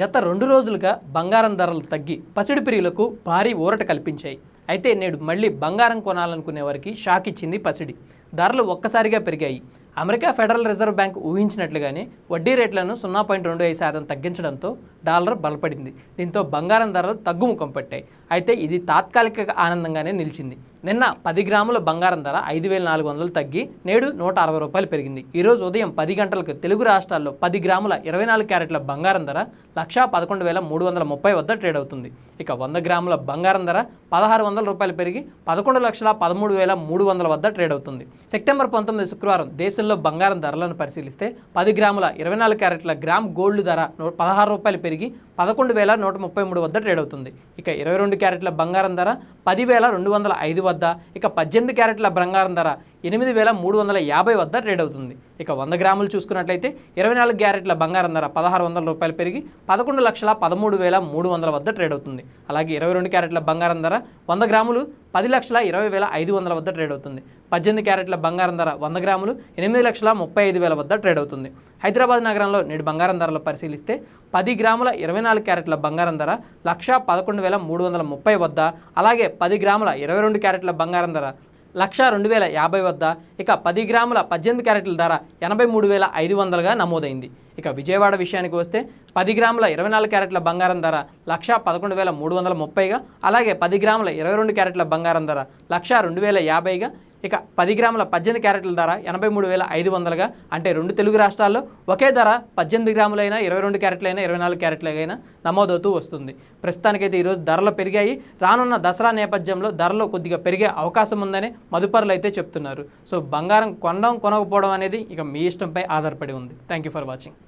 గత రెండు రోజులుగా బంగారం ధరలు తగ్గి పసిడి ప్రియులకు భారీ ఊరట కల్పించాయి. అయితే నేడు మళ్ళీ బంగారం కొనాలనుకునే వారికి షాక్ ఇచ్చింది పసిడి. ధరలు ఒక్కసారిగా పెరిగాయి. అమెరికా ఫెడరల్ రిజర్వ్ బ్యాంక్ ఊహించినట్లుగానే వడ్డీ రేట్లను సున్నా పాయింట్ రెండు ఐదు శాతం తగ్గించడంతో డాలర్ బలపడింది. దీంతో బంగారం ధరలు తగ్గుముఖం పట్టాయి. అయితే ఇది తాత్కాలిక ఆనందంగానే నిలిచింది. నిన్న పది గ్రాముల బంగారం ధర ఐదు వేల నాలుగు వందలు తగ్గి నేడు నూట అరవై రూపాయలు పెరిగింది. ఈరోజు ఉదయం పది గంటలకు తెలుగు రాష్ట్రాల్లో పది గ్రాముల ఇరవై నాలుగు క్యారెట్ల బంగారం ధర లక్షా పదకొండు వేల మూడు వందల ముప్పై వద్ద ట్రేడ్ అవుతుంది. ఇక వంద గ్రాముల బంగారం ధర పదహారు వందల రూపాయలు పెరిగి పదకొండు లక్షల పదమూడు వేల మూడు వందల వద్ద ట్రేడ్ అవుతుంది. సెప్టెంబర్ పంతొమ్మిది శుక్రవారం దేశంలో బంగారం ధరలను పరిశీలిస్తే పది గ్రాముల ఇరవై నాలుగు క్యారెట్ల గ్రామ్ గోల్డ్ ధర నూ- పదహారు రూపాయలు పెరిగి పదకొండు వేల నూట ముప్పై మూడు వద్ద ట్రేడ్ అవుతుంది. ఇక ఇరవై రెండు క్యారెట్ల బంగారం ధర పదివేల రెండు వందల ఐదు వద్ద ఇక పద్దెనిమిది క్యారెట్ల బంగారం ధర ఎనిమిది వేల మూడు వందల యాభై వద్ద ట్రేడ్ అవుతుంది. ఇక వంద గ్రాములు చూసుకున్నట్లయితే ఇరవై నాలుగు క్యారెట్ల బంగారం ధర పదహారు వందల రూపాయలు పెరిగి పదకొండు లక్షల పదమూడు వేల మూడు వందల వద్ద ట్రేడ్ అవుతుంది. అలాగే ఇరవై రెండు క్యారెట్ల బంగారం ధర వంద గ్రాములు పది లక్షల ఇరవై వేల ఐదు వందల వద్ద ట్రేడ్ అవుతుంది. పద్దెనిమిది క్యారెట్ల బంగారం ధర వంద గ్రాములు ఎనిమిది లక్షల ముప్పై ఐదు వేల వద్ద ట్రేడ్ అవుతుంది. హైదరాబాద్ నగరంలో నేడు బంగారం ధరలు పరిశీలిస్తే పది గ్రాముల ఇరవై నాలుగు క్యారెట్ల బంగారం ధర లక్ష పదకొండు వేల మూడు వందల ముప్పై వద్ద అలాగే పది గ్రాముల ఇరవై రెండు క్యారెట్ల బంగారం ధర లక్ష రెండు వేల యాభై వద్ద ఇక పది గ్రాముల పద్దెనిమిది క్యారెట్ల ధర ఎనభై మూడు వేల ఐదు వందలుగా నమోదైంది. ఇక విజయవాడ విషయానికి వస్తే పది గ్రాముల ఇరవై నాలుగు క్యారెట్ల బంగారం ధర లక్ష పదకొండు వేల మూడు వందల ముప్పైగా అలాగే పది గ్రాముల ఇరవై రెండు క్యారెట్ల బంగారం ధర లక్ష రెండు వేల యాభైగా ఇక పది గ్రాముల పద్దెనిమిది క్యారెట్ల ధర ఎనభై మూడు వేల ఐదు వందలుగా. అంటే రెండు తెలుగు రాష్ట్రాల్లో ఒకే ధర పద్దెనిమిది గ్రాములైనా ఇరవై రెండు క్యారెట్లైనా ఇరవై నాలుగు క్యారెట్లైనా నమోదవుతూ వస్తుంది. ప్రస్తుతానికైతే ఈరోజు ధరలు పెరిగాయి. రానున్న దసరా నేపథ్యంలో ధరలు కొద్దిగా పెరిగే అవకాశం ఉందని మదుపరులు అయితే చెప్తున్నారు. సో బంగారం కొనడం కొనకపోవడం అనేది ఇక మీ ఇష్టంపై ఆధారపడి ఉంది. Thank you for watching